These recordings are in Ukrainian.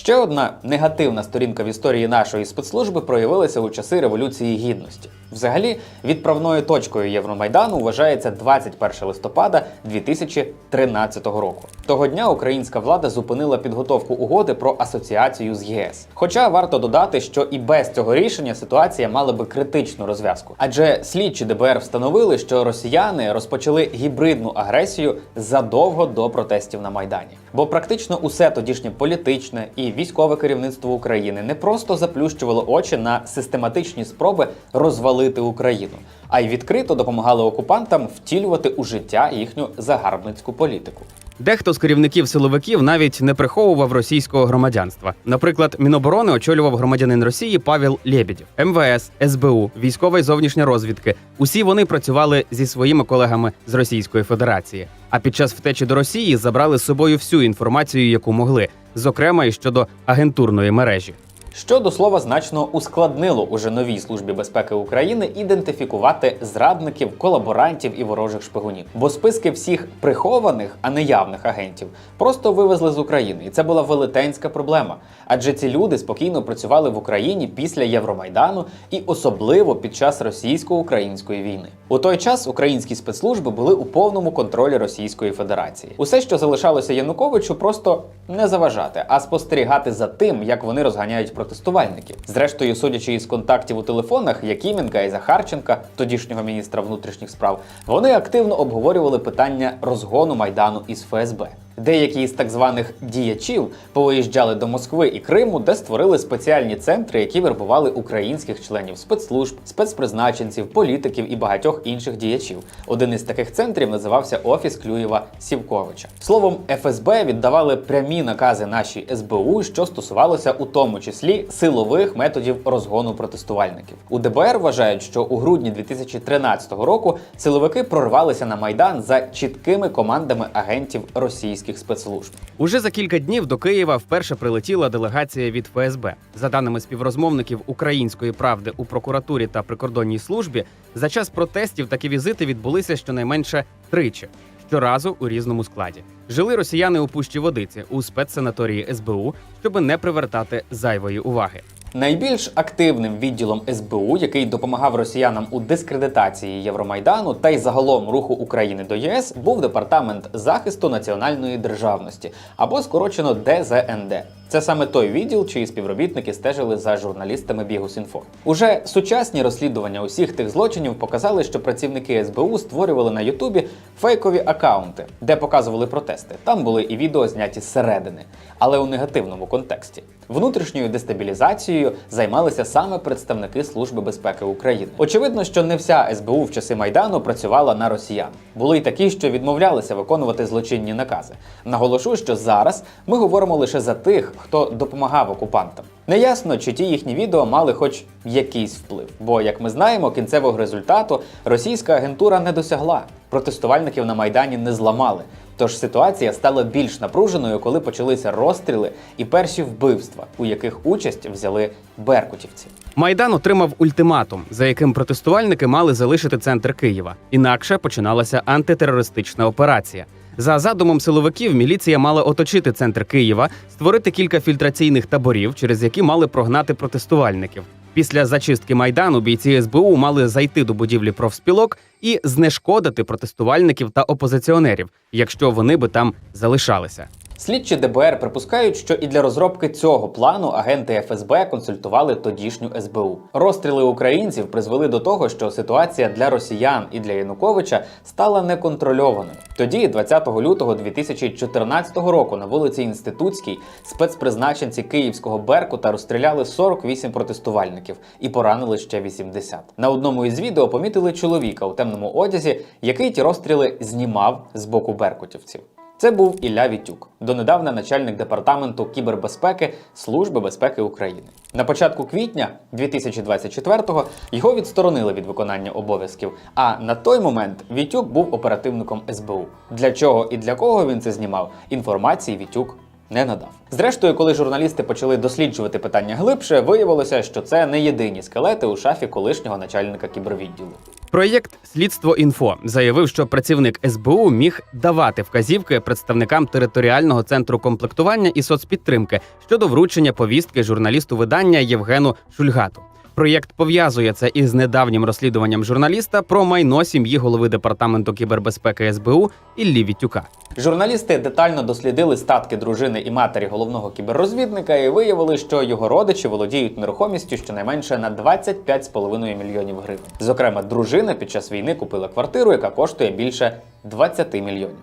Ще одна негативна сторінка в історії нашої спецслужби проявилася у часи Революції Гідності. Взагалі, відправною точкою Євромайдану вважається 21 листопада 2013 року. Того дня українська влада зупинила підготовку угоди про асоціацію з ЄС. Хоча варто додати, що і без цього рішення ситуація мала би критичну розв'язку, адже слідчі ДБР встановили, що росіяни розпочали гібридну агресію задовго до протестів на майдані. Бо практично усе тодішнє політичне і військове керівництво України не просто заплющувало очі на систематичні спроби розвалити Україну, а й відкрито допомагали окупантам втілювати у життя їхню загарбницьку політику. Дехто з керівників силовиків навіть не приховував російського громадянства. Наприклад, Міноборони очолював громадянин Росії Павел Лєбідів, МВС, СБУ, військова і зовнішня розвідки. Усі вони працювали зі своїми колегами з Російської Федерації. А під час втечі до Росії забрали з собою всю інформацію, яку могли, зокрема і щодо агентурної мережі. Що до слова значно ускладнило уже новій службі безпеки України ідентифікувати зрадників, колаборантів і ворожих шпигунів. Бо списки всіх прихованих, а не явних агентів просто вивезли з України, і це була велетенська проблема. Адже ці люди спокійно працювали в Україні після Євромайдану і особливо під час російсько-української війни. У той час українські спецслужби були у повному контролі Російської Федерації. Усе, що залишалося Януковичу, просто не заважати, а спостерігати за тим, як вони розганяють протестувальників. Зрештою, судячи із контактів у телефонах Якименка і Захарченка, тодішнього міністра внутрішніх справ, вони активно обговорювали питання розгону майдану із ФСБ. Деякі із так званих діячів повиїжджали до Москви і Криму, де створили спеціальні центри, які вербували українських членів спецслужб, спецпризначенців, політиків і багатьох інших діячів. Один із таких центрів називався Офіс Клюєва Сівковича. Словом, ФСБ віддавали прямі накази нашій СБУ, що стосувалося у тому числі силових методів розгону протестувальників. У ДБР вважають, що у грудні 2013 року силовики прорвалися на майдан за чіткими командами агентів російських спецслужб. Уже за кілька днів до Києва вперше прилетіла делегація від ФСБ. За даними співрозмовників української правди у прокуратурі та прикордонній службі, за час протестів такі візити відбулися щонайменше тричі. Щоразу у різному складі жили росіяни у пущі водиці у спецсанаторії СБУ, щоб не привертати зайвої уваги. Найбільш активним відділом СБУ, який допомагав росіянам у дискредитації Євромайдану та й загалом руху України до ЄС, був департамент захисту національної державності або скорочено ДЗНД. Це саме той відділ, чиї співробітники стежили за журналістами Бігус.Інфо. Уже сучасні розслідування усіх тих злочинів показали, що працівники СБУ створювали на Ютубі фейкові акаунти, де показували протести. Там були і відео зняті зсередини, але у негативному контексті. Внутрішньою дестабілізацією займалися саме представники Служби безпеки України. Очевидно, що не вся СБУ в часи майдану працювала на росіян. Були й такі, що відмовлялися виконувати злочинні накази. Наголошу, що зараз ми говоримо лише за тих, хто допомагав окупантам. Неясно, чи ті їхні відео мали хоч якийсь вплив, бо, як ми знаємо, кінцевого результату російська агентура не досягла. Протестувальників на майдані не зламали. Тож ситуація стала більш напруженою, коли почалися розстріли і перші вбивства, у яких участь взяли беркутівці. Майдан отримав ультиматум, за яким протестувальники мали залишити центр Києва. Інакше починалася антитерористична операція. За задумом силовиків, міліція мала оточити центр Києва, створити кілька фільтраційних таборів, через які мали прогнати протестувальників. Після зачистки майдану бійці СБУ мали зайти до будівлі профспілок і знешкодити протестувальників та опозиціонерів, якщо вони би там залишалися. Слідчі ДБР припускають, що і для розробки цього плану агенти ФСБ консультували тодішню СБУ. Розстріли українців призвели до того, що ситуація для росіян і для Януковича стала неконтрольованою. Тоді, 20 лютого 2014 року, на вулиці Інститутській спецпризначенці Київського Беркута розстріляли 48 протестувальників і поранили ще 80. На одному із відео помітили чоловіка у темному одязі, який ті розстріли знімав з боку беркутівців. Це був Ілля Вітюк, донедавна начальник департаменту кібербезпеки Служби безпеки України. На початку квітня 2024-го його відсторонили від виконання обов'язків. А на той момент Вітюк був оперативником СБУ. Для чого і для кого він це знімав? Інформації Вітюк не надав. Зрештою, коли журналісти почали досліджувати питання глибше, виявилося, що це не єдині скелети у шафі колишнього начальника кібервідділу. Проєкт Слідство інфо заявив, що працівник СБУ міг давати вказівки представникам територіального центру комплектування і соцпідтримки щодо вручення повістки журналісту видання Євгену Шульгату. Проєкт пов'язує це із недавнім розслідуванням журналіста про майно сім'ї голови департаменту кібербезпеки СБУ Іллі Вітюка. Журналісти детально дослідили статки дружини і матері головного кіберрозвідника і виявили, що його родичі володіють нерухомістю щонайменше на 25,5 мільйонів гривень. Зокрема, дружина під час війни купила квартиру, яка коштує більше 20 мільйонів.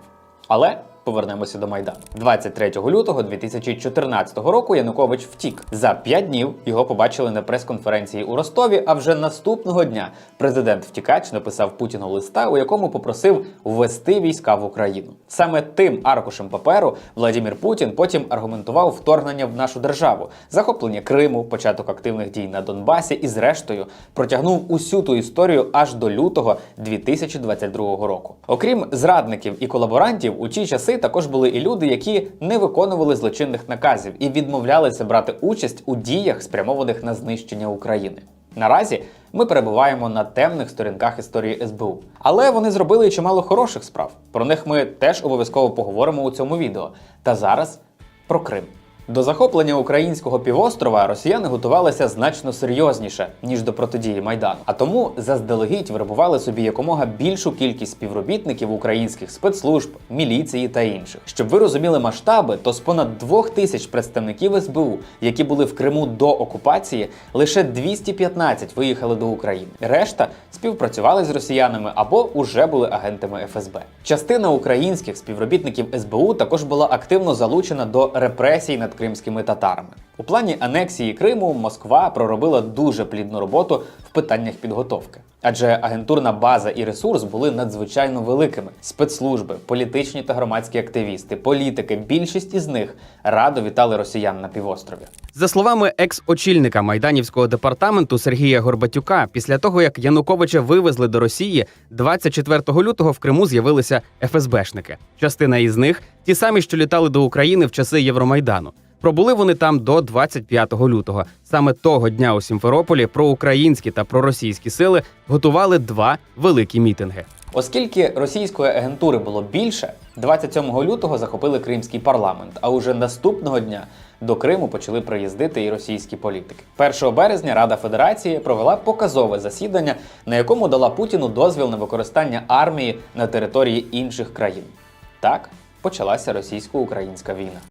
Але повернемося до Майдану. 23 лютого 2014 року Янукович втік. За п'ять днів його побачили на прес-конференції у Ростові. А вже наступного дня президент втікач написав Путіну листа, у якому попросив ввести війська в Україну. Саме тим аркушем паперу Владимир Путін потім аргументував вторгнення в нашу державу, захоплення Криму, початок активних дій на Донбасі і, зрештою, протягнув усю ту історію аж до лютого 2022 року. Окрім зрадників і колаборантів, у ті також були і люди, які не виконували злочинних наказів і відмовлялися брати участь у діях, спрямованих на знищення України. Наразі ми перебуваємо на темних сторінках історії СБУ. Але вони зробили і чимало хороших справ. Про них ми теж обов'язково поговоримо у цьому відео. Та зараз про Крим. До захоплення українського півострова росіяни готувалися значно серйозніше ніж до протидії майдану. А тому заздалегідь вербували собі якомога більшу кількість співробітників українських спецслужб, міліції та інших. Щоб ви розуміли масштаби, то з понад двох тисяч представників СБУ, які були в Криму до окупації, лише 215 виїхали до України. Решта співпрацювали з росіянами або уже були агентами ФСБ. Частина українських співробітників СБУ також була активно залучена до репресій над кримськими татарами. У плані анексії Криму Москва проробила дуже плідну роботу в питаннях підготовки. Адже агентурна база і ресурс були надзвичайно великими. Спецслужби, політичні та громадські активісти, політики, більшість із них радо вітали росіян на півострові. За словами екс-очільника майданівського департаменту Сергія Горбатюка, після того як Януковича вивезли до Росії, 24 лютого в Криму з'явилися ФСБшники. Частина із них ті самі, що літали до України в часи Євромайдану. Пробули вони там до 25 лютого. Саме того дня у Сімферополі проукраїнські та проросійські сили готували два великі мітинги. Оскільки російської агентури було більше, 27 лютого захопили кримський парламент, а уже наступного дня до Криму почали приїздити і російські політики. 1 березня Рада Федерації провела показове засідання, на якому дала Путіну дозвіл на використання армії на території інших країн. Так почалася російсько-українська війна.